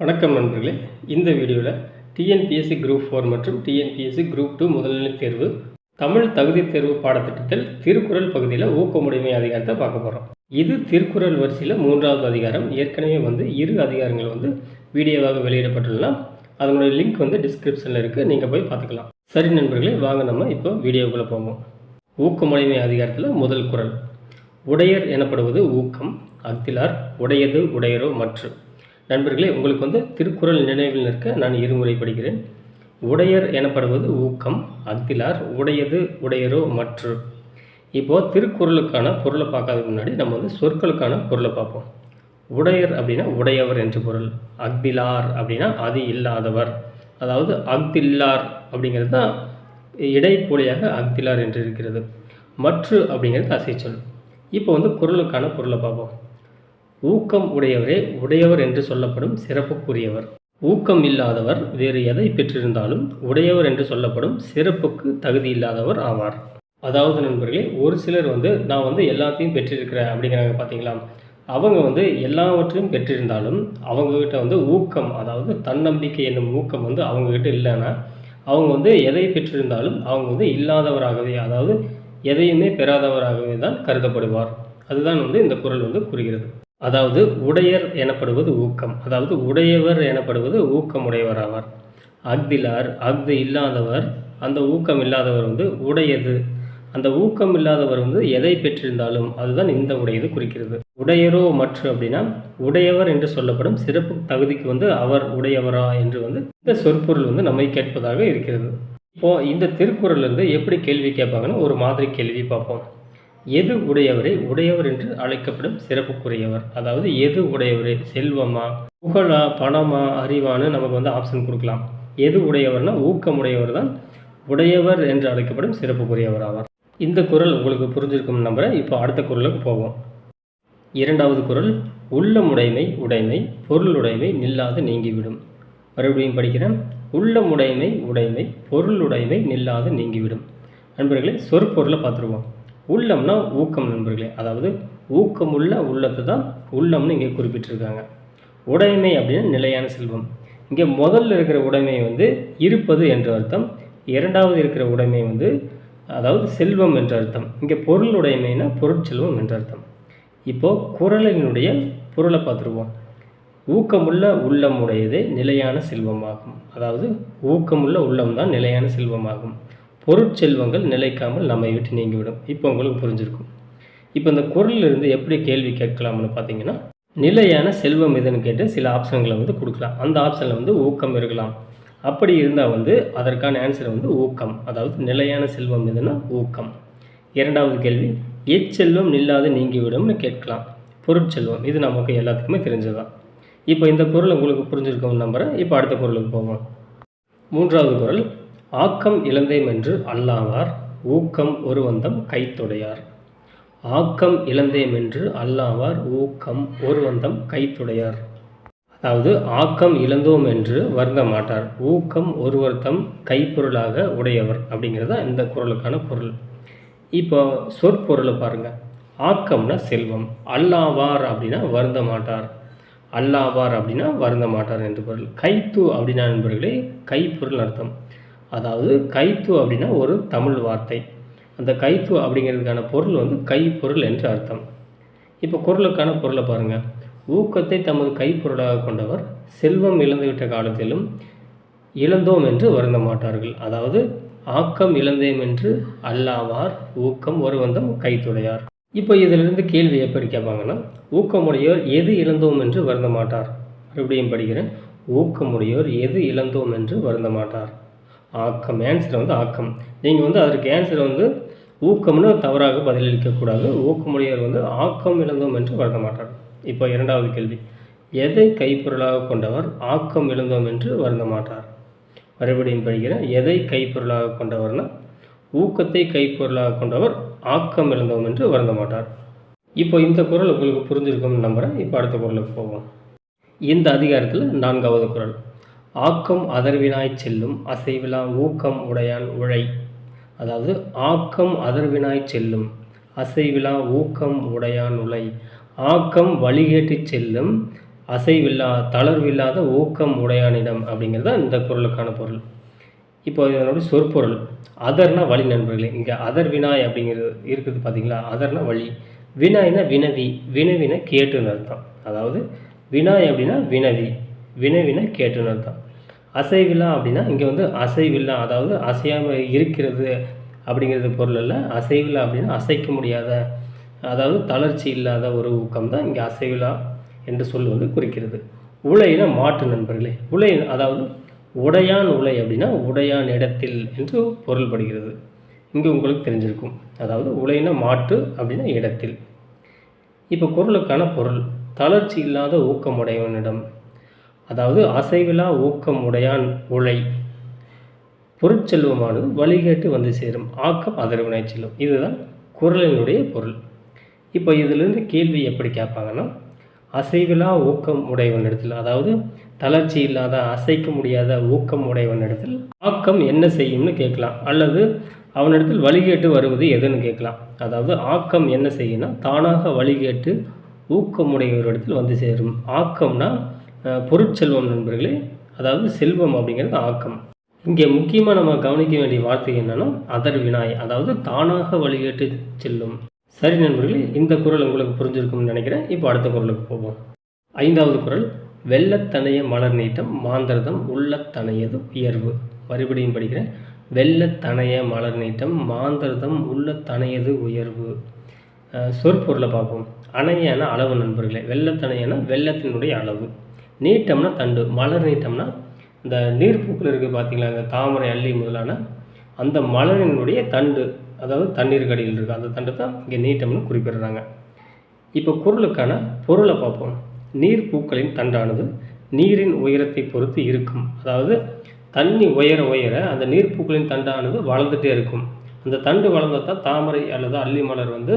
வணக்கம் நண்பர்களே. இந்த வீடியோவில் டிஎன்பிஎஸ்சி குரூப் ஃபோர் மற்றும் டிஎன்பிஎஸ்சி குரூப் டூ முதல்நிலை தேர்வு தமிழ் தகுதி தேர்வு பாடத்திட்டத்தில் திருக்குறள் பகுதியில் ஊக்கமுடைமை அதிகாரத்தை பார்க்க போகிறோம் இது திருக்குறள் வரிசையில் மூன்றாவது அதிகாரம். ஏற்கனவே வந்து இரு அதிகாரங்கள் வந்து வீடியோவாக வெளியிடப்பட்டுள்ளன. அதனுடைய லிங்க் வந்து டிஸ்கிரிப்ஷனில் இருக்குது நீங்கள் போய் பார்த்துக்கலாம். சரி நண்பர்களே வாங்க நம்ம இப்போ வீடியோக்குள்ளே போவோம். ஊக்கமுடைமை அதிகாரத்தில் முதல் குரல். உடையர் எனப்படுவது ஊக்கம் அக்திலார் உடையது உடையரோ மற்றும் நண்பர்களே உங்களுக்கு வந்து திருக்குறள் நினைவில் நிற்க நான் இருமுறை படிக்கிறேன். உடையர் எனப்படுவது ஊக்கம் அத்திலார் உடையது உடையரோ மற்று. இப்போது திருக்குறளுக்கான பொருளை பார்க்காததுக்கு முன்னாடி நம்ம வந்து சொற்களுக்கான பொருளை பார்ப்போம். உடையர் அப்படின்னா உடையவர் என்று பொருள். அக்திலார் அப்படின்னா அது இல்லாதவர். அதாவது அக்தில்லார் அப்படிங்கிறது தான் இடைப்பொலியாக அக்திலார் என்று இருக்கிறது. மற்று அப்படிங்கிறது அசைச்சொல். இப்போ வந்து குரலுக்கான பொருளை பார்ப்போம். ஊக்கம் உடையவரே உடையவர் என்று சொல்லப்படும் சிறப்புக்குரியவர். ஊக்கம் இல்லாதவர் வேறு எதை பெற்றிருந்தாலும் உடையவர் என்று சொல்லப்படும் சிறப்புக்கு தகுதி இல்லாதவர் ஆவார். அதாவது நண்பர்களே ஒரு சிலர் வந்து நான் வந்து எல்லாத்தையும் பெற்றிருக்கிறேன் அப்படிங்கிறாங்க பார்த்தீங்களா அவங்க வந்து எல்லாவற்றையும் பெற்றிருந்தாலும் அவங்கக்கிட்ட வந்து ஊக்கம் அதாவது தன்னம்பிக்கை என்னும் ஊக்கம் வந்து அவங்கக்கிட்ட இல்லைன்னா அவங்க வந்து எதை பெற்றிருந்தாலும் அவங்க வந்து இல்லாதவராகவே அதாவது எதையுமே பெறாதவராகவே தான் கருதப்படுவார். அதுதான் வந்து இந்த குறள் வந்து கூறுகிறது. அதாவது உடையர் எனப்படுவது ஊக்கம். அதாவது உடையவர் எனப்படுவது ஊக்கமுடையவர் ஆவார் அக்திலார் அக்து இல்லாதவர் அந்த ஊக்கம் இல்லாதவர் வந்து உடையது. அந்த ஊக்கம் இல்லாதவர் வந்து எதை பெற்றிருந்தாலும் அதுதான் இந்த உடையது குறிக்கிறது. உடையரோ மற்ற அப்படின்னா உடையவர் என்று சொல்லப்படும் சிறப்பு தகுதிக்கு வந்து அவர் உடையவரா என்று வந்து இந்த சொற்பொருள் வந்து நம்மை கேட்பதாக இருக்கிறது. இப்போது இந்த திருக்குறள் இருந்து எப்படி கேள்வி கேட்பாங்கன்னு ஒரு மாதிரி கேள்வி பார்ப்போம். எது உடையவரை உடையவர் என்று அழைக்கப்படும் சிறப்புக்குரியவர். அதாவது எது உடையவரே? செல்வமா? புகழா? பணமா? அறிவான்னு நமக்கு வந்து ஆப்ஷன் கொடுக்கலாம். எது உடையவர்னா ஊக்கமுடையவர் தான் உடையவர் என்று அழைக்கப்படும் சிறப்புக்குரியவர் ஆவார். இந்த குறள் உங்களுக்கு புரிஞ்சிருக்கும் நம்புறேன். இப்போ அடுத்த குரலுக்கு போவோம். இரண்டாவது குறள் உள்ளமுடைமை உடைமை பொருளுடைமை நில்லாது நீங்கிவிடும். மறுபடியும் படிக்கிறேன். உள்ளமுடைமை உடைமை பொருளுடைமை நில்லாது நீங்கிவிடும். நண்பர்களே சொற்பொருளை பார்த்துருவோம். உள்ளம்னா ஊக்கம் நண்பர்களே. அதாவது ஊக்கமுள்ள உள்ளத்தை தான் உள்ளம்னு இங்கே குறிப்பிட்டிருக்காங்க. உடைமை அப்படின்னா நிலையான செல்வம். இங்கே முதல்ல இருக்கிற உடைமை வந்து இருப்பது என்ற அர்த்தம். இரண்டாவது இருக்கிற உடைமை வந்து அதாவது செல்வம் என்ற அர்த்தம். இங்கே பொருள் உடைமைனா பொருட்செல்வம் என்ற அர்த்தம். இப்போது குரலினுடைய பொருளை பார்த்துருவோம். ஊக்கமுள்ள உள்ளம் உடையதே நிலையான செல்வமாகும். அதாவது ஊக்கமுள்ள உள்ளம் தான் நிலையான செல்வமாகும். பொருட்செல்வங்கள் நிலைக்காமல் நம்மை விட்டு நீங்கிவிடும். இப்போ உங்களுக்கு புரிஞ்சிருக்கும். இப்போ இந்த குரலிலிருந்து எப்படி கேள்வி கேட்கலாம்னு பார்த்தீங்கன்னா நிலையான செல்வம் எதுன்னு கேட்டு சில ஆப்ஷன்களை வந்து கொடுக்கலாம். அந்த ஆப்ஷனில் வந்து ஊக்கம் இருக்கலாம். அப்படி இருந்தால் வந்து அதற்கான ஆன்சர் வந்து ஊக்கம். அதாவது நிலையான செல்வம் எதுனா ஊக்கம். இரண்டாவது கேள்வி எச்செல்வம் நில்லாது நீங்கிவிடும்னு கேட்கலாம். பொருட்செல்வம் இது நமக்கு எல்லாத்துக்குமே தெரிஞ்சதுதான். இப்போ இந்த குரல் உங்களுக்கு புரிஞ்சிருக்கோம் நம்புகிறேன் இப்போ அடுத்த குரலுக்கு போவோம். மூன்றாவது குரல் ஆக்கம் இழந்தேம் என்று அல்லாவார் ஊக்கம் ஒருவந்தம் கைத்துடையார். ஆக்கம் இழந்தேம் என்று அல்லாவார் ஊக்கம் ஒருவந்தம் கைத்துடையார். அதாவது ஆக்கம் இழந்தோம் என்று வருந்த மாட்டார். ஊக்கம் ஒருவர்த்தம் கைப்பொருளாக உடையவர் அப்படிங்கிறது இந்த குரலுக்கான பொருள். இப்போ சொற்பொருளை பாருங்கள் ஆக்கம்னா செல்வம். அல்லாவார் அப்படின்னா வருந்த மாட்டார். அல்லாவார் அப்படின்னா வருந்த மாட்டார் என்று பொருள். கைத்து அப்படின்னா நண்பர்களே கைப்பொருள் அர்த்தம். அதாவது கைத்து அப்படின்னா ஒரு தமிழ் வார்த்தை. அந்த கைத்து அப்படிங்கிறதுக்கான பொருள் வந்து கைப்பொருள் என்று அர்த்தம். இப்போ குரலுக்கான பொருளை பாருங்கள் ஊக்கத்தை தமது கைப்பொருளாக கொண்டவர் செல்வம் இழந்துவிட்ட காலத்திலும் இழந்தோம் என்று வருந்த மாட்டார்கள். அதாவது ஆக்கம் இழந்தேம் என்று அல்லாவார் ஊக்கம் ஒரு வந்தம் கைத்துடையார். இப்போ இதிலிருந்து கேள்வி எப்படி கேட்பாங்கன்னா ஊக்கமுடையோர் எது இழந்தோம் என்று வருந்த மாட்டார். மறுபடியும் படிக்கிறேன். ஊக்கமுடையோர் எது இழந்தோம் என்று வருந்த மாட்டார். ஆக்கம் ஆன்சர் வந்து ஆக்கம். நீங்கள் வந்து அதற்கு ஆன்சர் வந்து ஊக்கம்னு தவறாக பதிலளிக்கக்கூடாது. ஊக்கமுடையவர் வந்து ஆக்கம் இழந்தோம் என்று வருந்த மாட்டார். இப்போ இரண்டாவது கேள்வி. எதை கைப்பொருளாக கொண்டவர் ஆக்கம் இழந்தோம் என்று வருந்த மாட்டார்? மறுபடியும் படிக்கிறேன். எதை கைப்பொருளாக கொண்டவர்னா ஊக்கத்தை கைப்பொருளாக கொண்டவர் ஆக்கம் இழந்தோம் என்று வருந்த மாட்டார். இப்போ இந்த குரல் உங்களுக்கு புரிஞ்சிருக்கும்னு நம்புகிறேன் இப்போ அடுத்த குரலுக்கு போவோம். இந்த அதிகாரத்தில் நான்காவது குரல். ஆக்கம் அதர்வினாய் செல்லும் அசைவிலா ஊக்கம் உடையான் உழை. அதாவது ஆக்கம் அதர்வினாய் செல்லும் அசைவிலா ஊக்கம் உடையான் உழை. ஆக்கம் வழிகேட்டு செல்லும் அசைவில்லா தளர்வில்லாத ஊக்கம் உடையானிடம் அப்படிங்கிறது தான் இந்த பொருளுக்கான பொருள். இப்போ இதனுடைய சொற்பொருள். அதர்னா வழி நண்பர்களே. இங்கே அதர் வினாய் அப்படிங்கிறது இருக்குது பார்த்தீங்களா? அதர்னா வழி. வினாய்னா வினவி. வினவின கேட்டுன்னு அர்த்தம். அதாவது வினாய் அப்படின்னா வினவி. வினவின கேட்டுன்னு அர்த்தம் அசைவில்லா அப்படின்னா இங்கே வந்து அசைவில்லா அதாவது அசையாமல் இருக்கிறது அப்படிங்கிறது பொருள் இல்லை அசைவில்லா அப்படின்னா அசைக்க முடியாத அதாவது தளர்ச்சி இல்லாத ஒரு ஊக்கம் தான் இங்கே அசைவில்லா என்று சொல் வந்து குறிக்கிறது. உலையின மாட்டு நண்பர்களே. உலை அதாவது உடையான் உலை அப்படின்னா உடையான் இடத்தில் என்று பொருள்படுகிறது. இங்கே உங்களுக்கு தெரிஞ்சிருக்கும். அதாவது உலையின மாட்டு அப்படின்னா இடத்தில். இப்போ குரலுக்கான பொருள். தளர்ச்சி இல்லாத ஊக்கமுடையவனிடம் அதாவது அசைவிலா ஊக்கமுடையான் உலை பொருட்செல்வமானது வழிகேட்டு வந்து சேரும். ஆக்கம் அதர்வினை செல்லும். இதுதான் குரலினுடைய பொருள். இப்போ இதிலிருந்து கேள்வி எப்படி கேட்பாங்கன்னா அசைவிலா ஊக்கம் உடையவனிடத்தில் அதாவது தளர்ச்சி இல்லாத அசைக்க முடியாத ஊக்கம் உடையவனிடத்தில் ஆக்கம் என்ன செய்யும்னு கேட்கலாம். அல்லது அவனிடத்தில் வழிகேட்டு வருவது எதுன்னு கேட்கலாம். அதாவது ஆக்கம் என்ன செய்யும்னா தானாக வழிகேட்டு ஊக்கமுடையவரிடத்தில் வந்து சேரும். ஆக்கம்னா பொருட்செல்வம் நண்பர்களே அதாவது செல்வம் அப்படிங்கிறது ஆக்கம். இங்கே முக்கியமாக நம்ம கவனிக்க வேண்டிய வார்த்தை என்னன்னா அதர் வினாய் அதாவது தானாக வழிகேட்டு செல்லும். சரி நண்பர்களே இந்த குறள் உங்களுக்கு புரிஞ்சிருக்கும்னு நினைக்கிறேன். இப்போ அடுத்த குறளுக்கு போவோம். ஐந்தாவது குறள் வெள்ளத்தனைய மலர் நீட்டம் மாந்தரதம் உள்ளத்தனையது உயர்வு. மறுபடியும் படிக்கிறேன். வெள்ளத்தனைய மலர் நீட்டம் மாந்தரதம் உள்ளத்தனையது உயர்வு. சொற்பொருளை பார்ப்போம். அணையான அளவு நண்பர்களே வெள்ளத்தனையான வெள்ளத்தினுடைய அளவு. நீட்டம்னா தண்டு மலர் நீட்டம்னா இந்த நீர்ப்பூக்கள் இருக்குது பார்த்தீங்களா இந்த தாமரை அள்ளி முதலான அந்த மலரினுடைய தண்டு அதாவது தண்ணீர் கடியில் இருக்குது அந்த தண்டு தான் இங்கே நீட்டம்னு குறிப்பிடுறாங்க. இப்போ குரலுக்கான பொருளை பார்ப்போம். நீர் பூக்களின் தண்டானது நீரின் உயரத்தை பொறுத்து இருக்கும். அதாவது தண்ணி உயர உயர அந்த நீர்ப்பூக்களின் தண்டானது வளர்ந்துட்டே இருக்கும். அந்த தண்டு வளர்ந்தால் தான் தாமரை அல்லது அள்ளி மலர் வந்து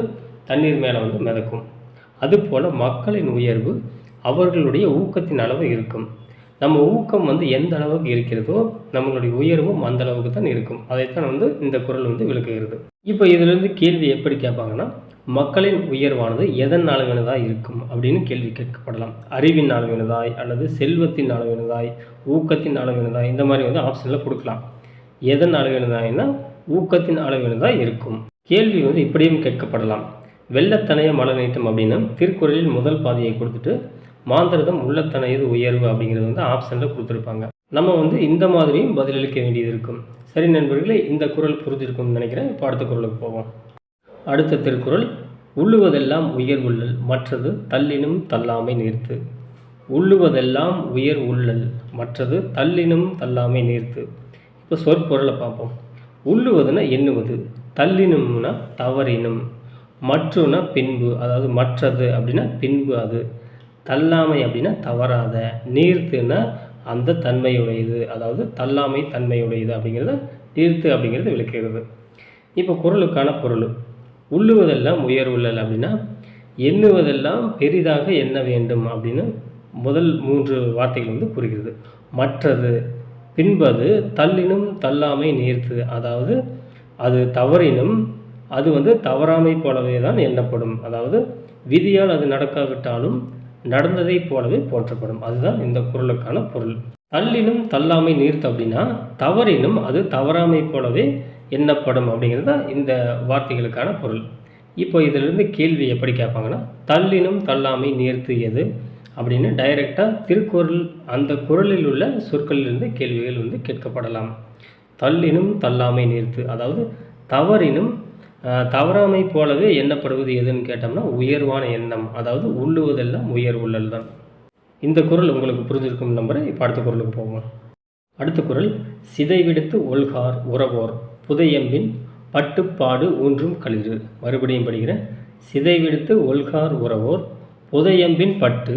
தண்ணீர் மேலே வந்து மிதக்கும். அதுபோல் மக்களின் உயர்வு அவர்களுடைய ஊக்கத்தின் அளவு இருக்கும். நம்ம ஊக்கம் வந்து எந்த அளவுக்கு இருக்கிறதோ நம்மளுடைய உயர்வும் அந்த அளவுக்கு தான் இருக்கும். அதைத்தான் வந்து இந்த குறள் வந்து விளக்குகிறது. இப்போ இதிலிருந்து கேள்வி எப்படி கேட்பாங்கன்னா மக்களின் உயர்வானது எதன் அளவினதாய் இருக்கும் அப்படின்னு கேள்வி கேட்கப்படலாம். அறிவின் அளவினதாய் அல்லது செல்வத்தின் அளவினதாய் ஊக்கத்தின் அளவினதாய் இந்த மாதிரி வந்து ஆப்ஷனில் கொடுக்கலாம். எதன் அளவினதாய்னா ஊக்கத்தின் அளவினதாய் இருக்கும். கேள்வி வந்து இப்படியும் கேட்கப்படலாம். வெள்ளத்தனைய மலர் நீட்டம் அப்படின்னு திருக்குறளில் முதல் பாதியை கொடுத்துட்டு மாந்திரதம் உள்ளத்தனையது உயர்வு அப்படிங்கிறது வந்து ஆப்ஷனில் கொடுத்துருப்பாங்க. நம்ம வந்து இந்த மாதிரியும் பதிலளிக்க வேண்டியது இருக்கும். சரி நண்பர்களே இந்த குறள் புரிஞ்சிருக்கும்னு நினைக்கிறேன். இப்போ அடுத்த குரலுக்கு போவோம். அடுத்த திருக்குறள் உள்ளுவதெல்லாம் உயர் உள்ளல் மற்றது தள்ளினும் தள்ளாமை நீர்த்து. உள்ளுவதெல்லாம் உயர் உள்ளல் மற்றது தள்ளினும் தள்ளாமை நீர்த்து. இப்போ சொற்பொருளை பார்ப்போம். உள்ளுவதுன்னா எண்ணுவது தள்ளினும்னா தவறினும் மற்றுனா பின்பு அதாவது மற்றது அப்படின்னா பின்பு அது. தள்ளாமை அப்படின்னா தவறாத. நீர்த்துனா அந்த தன்மையுடையது. அதாவது தள்ளாமை தன்மையுடையது அப்படிங்கிறத நீர்த்து அப்படிங்கிறது விளக்குகிறது. இப்போ குரலுக்கான பொருள். உள்ளுவதெல்லாம் உயர்வுள்ளல் அப்படின்னா எண்ணுவதெல்லாம் பெரிதாக எண்ண வேண்டும் அப்படின்னு முதல் மூன்று வார்த்தைகள் வந்து கூறுகிறது. மற்றது பின்பது தள்ளினும் தள்ளாமை நீர்த்து. அதாவது அது தவறினும் அது வந்து தவறாமை போலவே தான் எண்ணப்படும். அதாவது விதியால் அது நடக்காவிட்டாலும் நடந்ததைப் போலவே போற்றப்படும். அதுதான் இந்த குரலுக்கான பொருள். தள்ளினும் தள்ளாமை நீர்த்து அப்படின்னா தவறினும் அது தவறாமை போலவே எண்ணப்படும் அப்படிங்கிறது தான் இந்த வார்த்தைகளுக்கான பொருள். இப்போ இதிலிருந்து கேள்வி எப்படி கேட்பாங்கன்னா தள்ளினும் தள்ளாமை நீர்த்து எது அப்படின்னு டைரெக்டாக திருக்குறள் அந்த குரலில் உள்ள சொற்களிலிருந்து கேள்விகள் வந்து கேட்கப்படலாம். தள்ளினும் தள்ளாமை நீர்த்து அதாவது தவறினும் தவறாமை போலவே எண்ணப்படுவது எதுன்னு கேட்டோம்னா உயர்வான எண்ணம் அதாவது உள்ளுவதெல்லாம் உயர் உள்ளல் தான். இந்த குறள் உங்களுக்கு புரிஞ்சிருக்கும் நம்புறேன் இப்போ அடுத்த குரலுக்கு போவோம். அடுத்த குறள் சிதைவிடுத்து ஒல்கார் உறவோர் புதையம்பின் பட்டுப்பாடு ஊன்றும் களிறு. மறுபடியும் படிக்கிறேன். சிதைவிடுத்து ஒல்கார் உறவோர் புதையம்பின் பட்டு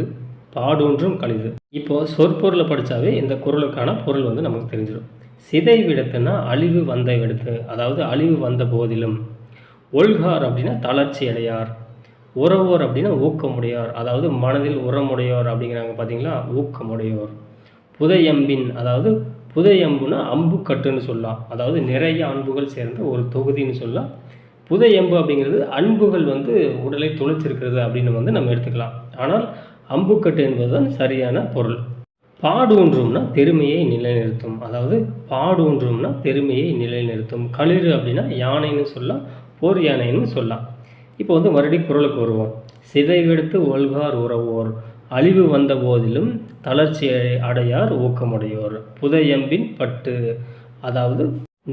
பாடூன்றும் களிறு. இப்போ சொற்பொருளை படித்தாவே இந்த குரலுக்கான பொருள் வந்து நமக்கு தெரிஞ்சிடும் சிதை விடத்துனா அழிவு வந்த விடத்து அதாவது அழிவு வந்த போதிலும் ஒல்கார் அப்படின்னா தளர்ச்சி அடையார். உறவோர் அப்படின்னா ஊக்கமுடையார். அதாவது மனதில் உரமுடையோர் அப்படிங்கிறாங்க பார்த்தீங்களா ஊக்கமுடையோர். புதையம்பின் அதாவது புதையம்புனா அம்பு கட்டுன்னு சொல்லலாம். அதாவது நிறைய அன்புகள் சேர்ந்த ஒரு தொகுதின்னு சொல்லலாம். புதையம்பு அப்படிங்கிறது அன்புகள் வந்து உடலை துளைச்சிருக்கிறது அப்படின்னு வந்து நம்ம எடுத்துக்கலாம். ஆனால் அம்புக்கட்டு என்பதுதான் சரியான பொருள். பாடூன்றும்னா பெருமையை நிலைநிறுத்தும். அதாவது பாடூன்றும்னா பெருமையை நிலைநிறுத்தும். களிறு அப்படின்னா யானைன்னு சொல்லலாம். போர் யானைன்னு சொல்லலாம். இப்போ வந்து மறுபடியும் குரலுக்கு வருவோம். சிதைவெடுத்து ஒல்கார் உறவோர் அழிவு வந்த போதிலும் தளர்ச்சி அடையார் ஊக்கமுடையோர். புதையம்பின் பட்டு அதாவது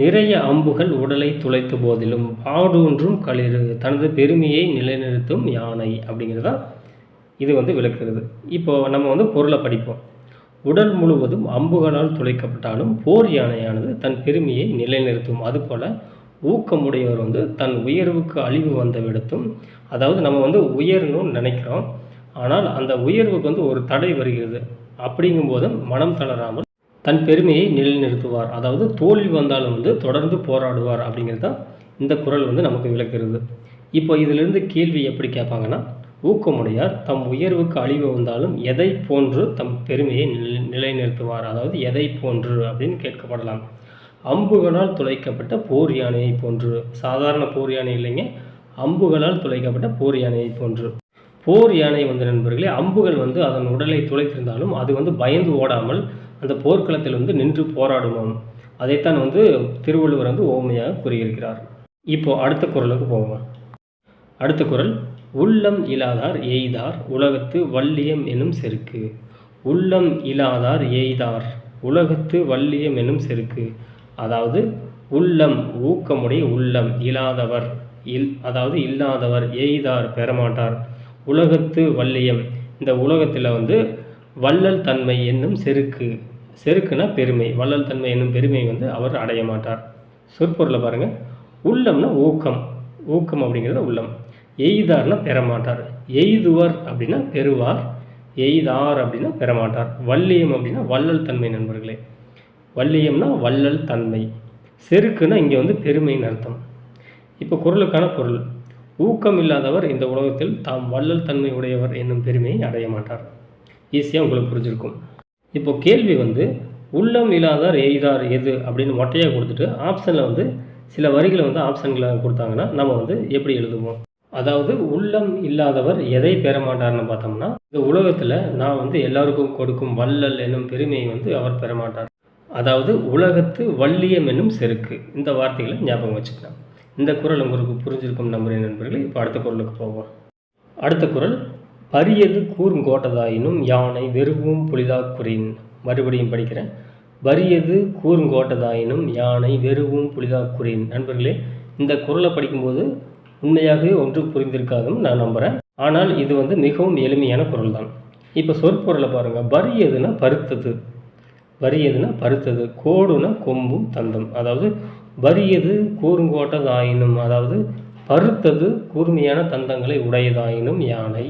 நிறைய அம்புகள் உடலை துளைத்த போதிலும் பாடூன்றும் களிறு தனது பெருமையை நிலைநிறுத்தும் யானை அப்படிங்கிறதா இது வந்து விளக்குறது இப்போ நம்ம வந்து பொருளை படிப்போம். உடல் முழுவதும் அம்புகளால் துளைக்கப்பட்டாலும் போர் யானையானது தன் பெருமையை நிலைநிறுத்தும். அதுபோல் ஊக்கமுடையவர் வந்து தன் உயர்வுக்கு அழிவு வந்த விடத்தும் அதாவது நம்ம வந்து உயரணும்னு நினைக்கிறோம். ஆனால் அந்த உயர்வுக்கு வந்து ஒரு தடை வருகிறது. அப்படிங்கும்போது மனம் தளராமல் தன் பெருமையை நிலைநிறுத்துவார். அதாவது தோல்வி வந்தாலும் வந்து தொடர்ந்து போராடுவார் அப்படிங்கிறது தான் இந்த குரல் வந்து நமக்கு விளக்குறது இப்போ இதிலிருந்து கேள்வி எப்படி கேட்பாங்கன்னா ஊக்கமுடையார் தம் உயர்வுக்கு அழிவு வந்தாலும் எதை போன்று தம் பெருமையை நிலை நிலைநிறுத்துவார்? அதாவது எதை போன்று அப்படின்னு கேட்கப்படலாம். அம்புகளால் துளைக்கப்பட்ட போர் யானையை போன்று. சாதாரண போர் யானை இல்லைங்க. அம்புகளால் துளைக்கப்பட்ட போர் யானையை போன்று. போர் யானை வந்து நண்பர்களே அம்புகள் வந்து அதன் உடலை துளைத்திருந்தாலும் அது வந்து பயந்து ஓடாமல் அந்த போர்க்களத்தில் வந்து நின்று போராடுமாம். அதைத்தான் வந்து திருவள்ளுவர் வந்து ஓமையாக கூறியிருக்கிறார். இப்போ அடுத்த குரலுக்கு போவோம். அடுத்த குரல் உள்ளம் இலாதார் எய்தார் உலகத்து வள்ளியம் எனும் செருக்கு. உள்ளம் இலாதார் எய்தார் உலகத்து வள்ளியம் எனும் செருக்கு. அதாவது உள்ளம் ஊக்கமுடைய உள்ளம் இல்லாதவர் இல் அதாவது இல்லாதவர் எய்தார் பெறமாட்டார். உலகத்து வள்ளியம் இந்த உலகத்தில் வந்து வள்ளல் தன்மை என்னும் செருக்கு. செருக்குனா பெருமை. வள்ளல் தன்மை என்னும் பெருமை வந்து அவர் அடைய மாட்டார். சொற்பொருளை பாருங்கள் உள்ளம்னா ஊக்கம். ஊக்கம் அப்படிங்கிறது உள்ளம். எய்தார்னா பெறமாட்டார். எய்துவர் அப்படின்னா பெறுவார். எய்தார் அப்படின்னா பெறமாட்டார். வல்லியம் அப்படின்னா வள்ளல் தன்மை நண்பர்களே. வல்லியம்னா வள்ளல் தன்மை. செருக்குன்னா இங்கே வந்து பெருமைன்னு அர்த்தம். இப்போ குரலுக்கான பொருள். ஊக்கம் இல்லாதவர் இந்த உலகத்தில் தாம் வள்ளல் தன்மை உடையவர் என்னும் பெருமையை அடைய மாட்டார். ஈஸியாக உங்களுக்கு புரிஞ்சிருக்கும். இப்போ கேள்வி வந்து உள்ளம் இல்லாதார் எய்தார் எது அப்படின்னு மொட்டையாக கொடுத்துட்டு ஆப்ஷனில் வந்து சில வரிகளை வந்து ஆப்ஷன்களை கொடுத்தாங்கன்னா நம்ம வந்து எப்படி எழுதுவோம்? அதாவது உள்ளம் இல்லாதவர் எதை பெற மாட்டார்னு பார்த்தோம்னா இந்த உலகத்தில் நான் வந்து எல்லாருக்கும் கொடுக்கும் வள்ளல் என்னும் பெருமையை வந்து அவர் பெற மாட்டார். அதாவது உலகத்து வள்ளியம் என்னும் செருக்கு. இந்த வார்த்தைகளை ஞாபகம் வச்சுக்கலாம். இந்த குரல் உங்களுக்கு புரிஞ்சிருக்கும் நம்புகிறேன் நண்பர்களே. இப்போ அடுத்த குரலுக்கு போவோம். அடுத்த குரல் பரியது கூர்ங்கோட்டதாயினும் யானை வெறுவும் புலிதாக்குறின். மறுபடியும் படிக்கிறேன். வரியது கூர்ங்கோட்டதாயினும் யானை வெறுவும் புலிதாக்குறின். நண்பர்களே இந்த குரலை படிக்கும்போது உண்மையாகவே ஒன்று புரிந்திருக்காதுன்னு நான் நம்புகிறேன் ஆனால் இது வந்து மிகவும் எளிமையான குரல் தான் இப்போ சொற்பொருளை பாருங்கள் பரியதுன்னா பருத்தது. வரியதுன்னா பருத்தது கோடுனா கொம்பும் தந்தம். அதாவது வரியது கூறுங்கோட்டதாயினும் அதாவது பருத்தது கூர்மையான தந்தங்களை உடையதாயினும் யானை.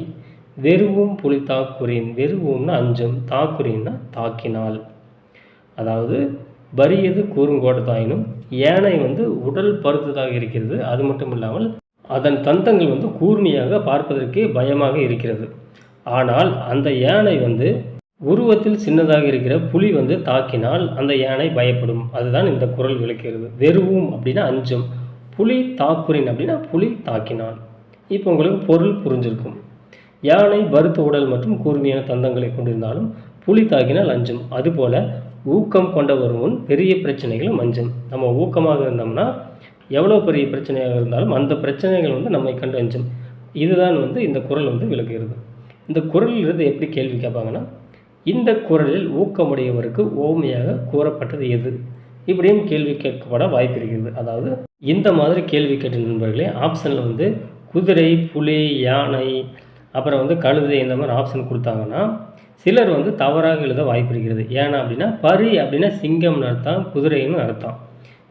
வெறுவும் புலி தாக்குறின் வெறுவும்னா அஞ்சும் தாக்குறின்னா தாக்கினால். அதாவது வரியது கூறுங்கோட்டதாயினும் யானை வந்து உடல் பருத்ததாக இருக்கிறது. அது மட்டும் இல்லாமல் அதன் தந்தங்கள் வந்து கூர்மையாக பார்ப்பதற்கே பயமாக இருக்கிறது. ஆனால் அந்த யானை வந்து உருவத்தில் சின்னதாக இருக்கிற புலி வந்து தாக்கினால் அந்த யானை பயப்படும். அதுதான் இந்த குரல் விளக்கிறது வெறுவும் அப்படின்னா அஞ்சும். புலி தாக்குறின் அப்படின்னா புலி தாக்கினால். இப்போ உங்களுக்கு பொருள் புரிஞ்சிருக்கும். யானை பருத்த உடல் மற்றும் கூர்மையான தந்தங்களை கொண்டிருந்தாலும் புலி தாக்கினால் அஞ்சும். அதுபோல் ஊக்கம் கொண்டவர் முன் பெரிய பிரச்சனைகளும் அஞ்சும். நம்ம ஊக்கமாக இருந்தோம்னா எவ்வளோ பெரிய பிரச்சனையாக இருந்தாலும் அந்த பிரச்சனைகள் வந்து நம்மை கண்டு அஞ்சும். இதுதான் வந்து இந்த குரல் வந்து விளக்குகிறது. இந்த குரலிலிருந்து எப்படி கேள்வி கேட்பாங்கன்னா இந்த குரலில் ஊக்கமுடையவருக்கு ஓமையாக கூறப்பட்டது எது? இப்படியும் கேள்வி கேட்கப்பட வாய்ப்பு இருக்கிறது. அதாவது இந்த மாதிரி கேள்வி கேட்ட நண்பர்களே ஆப்ஷனில் வந்து குதிரை புலி யானை அப்புறம் வந்து கழுதை இந்த மாதிரி ஆப்ஷன் கொடுத்தாங்கன்னா சிலர் வந்து தவறாக எழுத வாய்ப்பு இருக்கிறது. ஏன்னா அப்படின்னா பரி அப்படின்னா சிங்கம்னு அர்த்தம் குதிரைன்னு அர்த்தம்.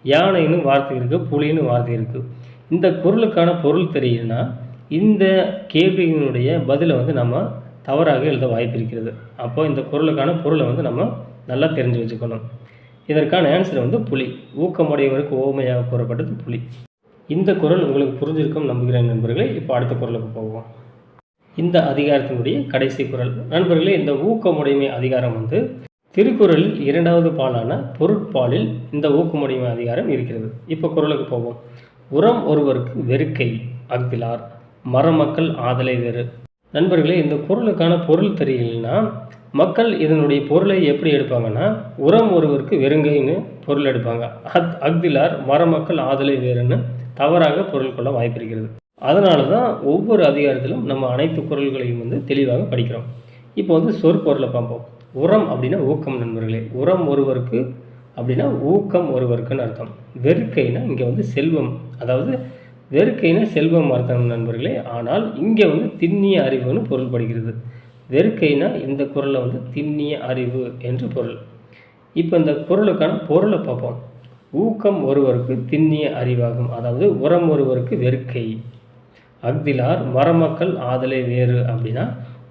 யானைன்னு வார்த்தை இருக்குது புலின்னு வார்த்தை இருக்குது இந்த குரலுக்கான பொருள் தெரியுதுன்னா இந்த கேள்வியினுடைய பதிலை வந்து நம்ம தவறாக எழுத வாய்ப்பு இருக்கிறது அப்போ இந்த குரலுக்கான பொருளை வந்து நம்ம நல்லா தெரிஞ்சு வச்சுக்கணும். இதற்கான ஆன்சர் வந்து புலி. ஊக்கமுடையவருக்கு ஓமையாக கூறப்பட்டது புலி. இந்த குரல் உங்களுக்கு புரிஞ்சிருக்கும் நம்புகிறேன் நண்பர்களே. இப்போ அடுத்த குரலுக்கு போவோம். இந்த அதிகாரத்தினுடைய கடைசி குரல். நண்பர்களே இந்த ஊக்கமுடைமை அதிகாரம் வந்து திருக்குறளில் இரண்டாவது பாலான பொருட்பாலில் இந்த ஊக்கமுடைமை அதிகாரம் இருக்கிறது. இப்போ குரலுக்கு போவோம். உரம் ஒருவருக்கு வெறுக்கை அக்திலார் மரமக்கள் ஆதலை வேறு. நண்பர்களே இந்த குரலுக்கான பொருள் தெரியலன்னா மக்கள் இதனுடைய பொருளை எப்படி எடுப்பாங்கன்னா உரம் ஒருவருக்கு வெறுங்கைன்னு பொருள் எடுப்பாங்க. அத் அக்திலார் மரமக்கள் ஆதலை வேறுன்னு தவறாக பொருள் கொள்ள வாய்ப்பிருக்கிறது அதனால தான் ஒவ்வொரு அதிகாரத்திலும் நம்ம அனைத்து குரல்களையும் வந்து தெளிவாக படிக்கிறோம். இப்போ வந்து சொற்பொருளை பார்ப்போம். உரம் அப்படின்னா ஊக்கம் நண்பர்களே. உரம் ஒருவருக்கு அப்படின்னா ஊக்கம் ஒருவருக்குன்னு அர்த்தம். வெறுக்கைனா இங்கே வந்து செல்வம். அதாவது வெறுக்கைனா செல்வம் அர்த்தம் நண்பர்களே. ஆனால் இங்கே வந்து திண்ணிய அறிவுன்னு பொருள்படுகிறது வெறுக்கைனா இந்த குறளில் வந்து திண்ணிய அறிவு என்று பொருள். இப்போ இந்த குரலுக்கான பொருளை பார்ப்போம். ஊக்கம் ஒருவருக்கு திண்ணிய அறிவாகும். அதாவது உரம் ஒருவருக்கு வெறுக்கை. அக்திலார் மரமக்கள் ஆதலை வேறு அப்படின்னா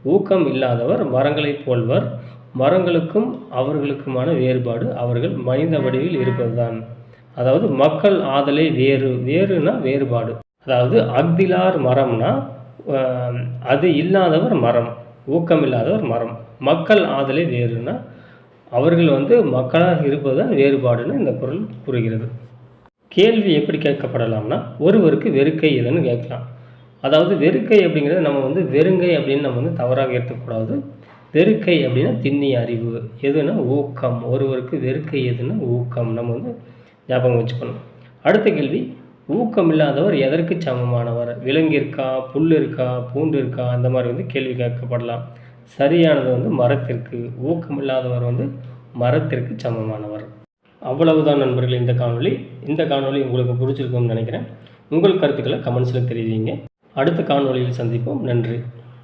ஊக்கம் இல்லாதவர் மரங்களைப் போல்வர். மரங்களுக்கும் அவர்களுக்குமான வேறுபாடு அவர்கள் மனித வடிவில் இருப்பதுதான். அதாவது மக்கள் ஆதலை வேறு வேறுனா வேறுபாடு. அதாவது அக்திலார் மரம்னா அது இல்லாதவர் மரம் ஊக்கம் இல்லாதவர் மரம். மக்கள் ஆதலை வேறுனா அவர்கள் வந்து மக்களாக இருப்பதுதான் வேறுபாடுன்னு இந்த குரல் கூறுகிறது. கேள்வி எப்படி கேட்கப்படலாம்னா ஒருவருக்கு வெறுக்கை எதுன்னு கேட்கலாம். அதாவது வெறுக்கை அப்படிங்கிறது நம்ம வந்து வெறுங்கை அப்படின்னு நம்ம வந்து தவறாக ஏற்றக்கூடாது வெறுக்கை அப்படின்னா திண்ணி அறிவு. எதுனா ஊக்கம். ஒருவருக்கு வெறுக்கை எதுன்னா ஊக்கம். நம்ம வந்து ஞாபகம் வச்சுக்கணும். அடுத்த கேள்வி ஊக்கம் இல்லாதவர் எதற்கு சமமானவர்? விலங்கு இருக்கா புல் இருக்கா பூண்டு இருக்கா அந்த மாதிரி வந்து கேள்வி கேட்கப்படலாம். சரியானது வந்து மரத்திற்கு ஊக்கம் இல்லாதவர் வந்து மரத்திற்கு சமமானவர். அவ்வளவுதான் நண்பர்கள் இந்த காணொலி இந்த காணொலி உங்களுக்கு பிடிச்சிருக்கும்னு நினைக்கிறேன். உங்கள் கருத்துக்களை கமெண்ட்ஸில் தெரிவிங்க. அடுத்த காணொலியில் சந்திப்போம். நன்றி.